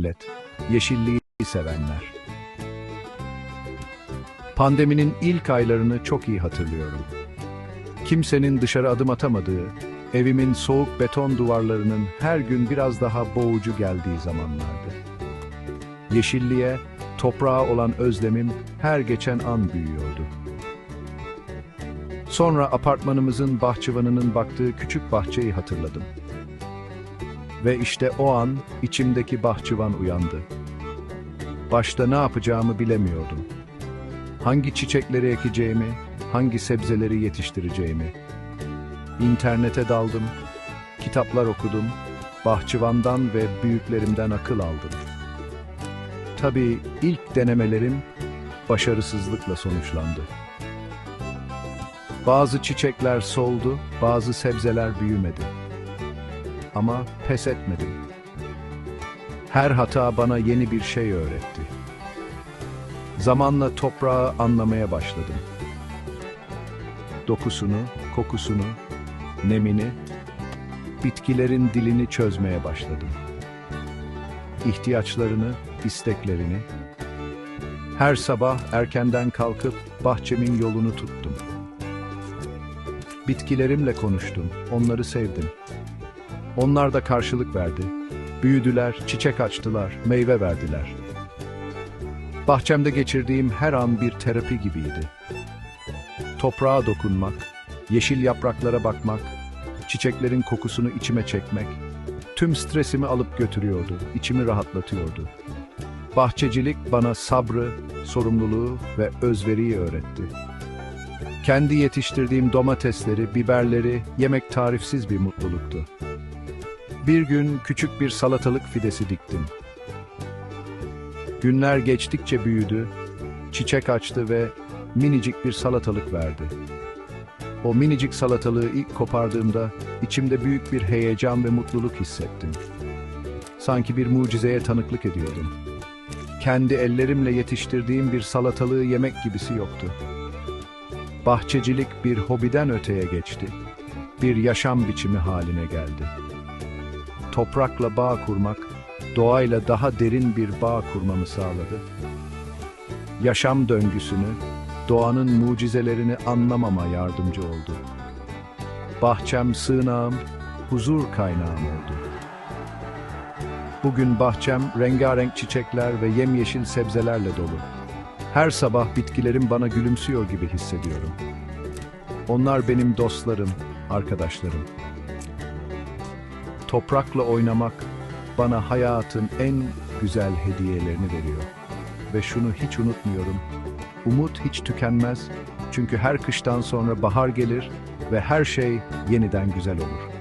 millet, yeşilliği sevenler. Pandeminin ilk aylarını çok iyi hatırlıyorum. Kimsenin dışarı adım atamadığı, evimin soğuk beton duvarlarının her gün biraz daha boğucu geldiği zamanlardı. Yeşilliğe, toprağa olan özlemim her geçen an büyüyordu. Sonra apartmanımızın bahçıvanının baktığı küçük bahçeyi hatırladım. Ve işte o an içimdeki bahçıvan uyandı. Başta ne yapacağımı bilemiyordum. Hangi çiçekleri ekeceğimi, hangi sebzeleri yetiştireceğimi. İnternete daldım, kitaplar okudum, bahçıvandan ve büyüklerimden akıl aldım. Tabii ilk denemelerim başarısızlıkla sonuçlandı. Bazı çiçekler soldu, bazı sebzeler büyümedi. Ama pes etmedim. Her hata bana yeni bir şey öğretti. Zamanla toprağı anlamaya başladım. Dokusunu, kokusunu, nemini, bitkilerin dilini çözmeye başladım. İhtiyaçlarını, isteklerini. Her sabah erkenden kalkıp bahçemin yolunu tuttum. Bitkilerimle konuştum, onları sevdim. Onlar da karşılık verdi. Büyüdüler, çiçek açtılar, meyve verdiler. Bahçemde geçirdiğim her an bir terapi gibiydi. Toprağa dokunmak, yeşil yapraklara bakmak, çiçeklerin kokusunu içime çekmek, tüm stresimi alıp götürüyordu, içimi rahatlatıyordu. Bahçecilik bana sabrı, sorumluluğu ve özveriyi öğretti. Kendi yetiştirdiğim domatesleri, biberleri yemek tarifsiz bir mutluluktu. Bir gün küçük bir salatalık fidesi diktim. Günler geçtikçe büyüdü, çiçek açtı ve minicik bir salatalık verdi. O minicik salatalığı ilk kopardığımda içimde büyük bir heyecan ve mutluluk hissettim. Sanki bir mucizeye tanıklık ediyordum. Kendi ellerimle yetiştirdiğim bir salatalığı yemek gibisi yoktu. Bahçecilik bir hobiden öteye geçti. Bir yaşam biçimi haline geldi. Toprakla bağ kurmak, doğayla daha derin bir bağ kurmamı sağladı. Yaşam döngüsünü, doğanın mucizelerini anlamama yardımcı oldu. Bahçem sığınağım, huzur kaynağım oldu. Bugün bahçem rengarenk çiçekler ve yemyeşil sebzelerle dolu. Her sabah bitkilerim bana gülümsüyor gibi hissediyorum. Onlar benim dostlarım, arkadaşlarım. Toprakla oynamak bana hayatın en güzel hediyelerini veriyor. Ve şunu hiç unutmuyorum. Umut hiç tükenmez çünkü her kıştan sonra bahar gelir ve her şey yeniden güzel olur.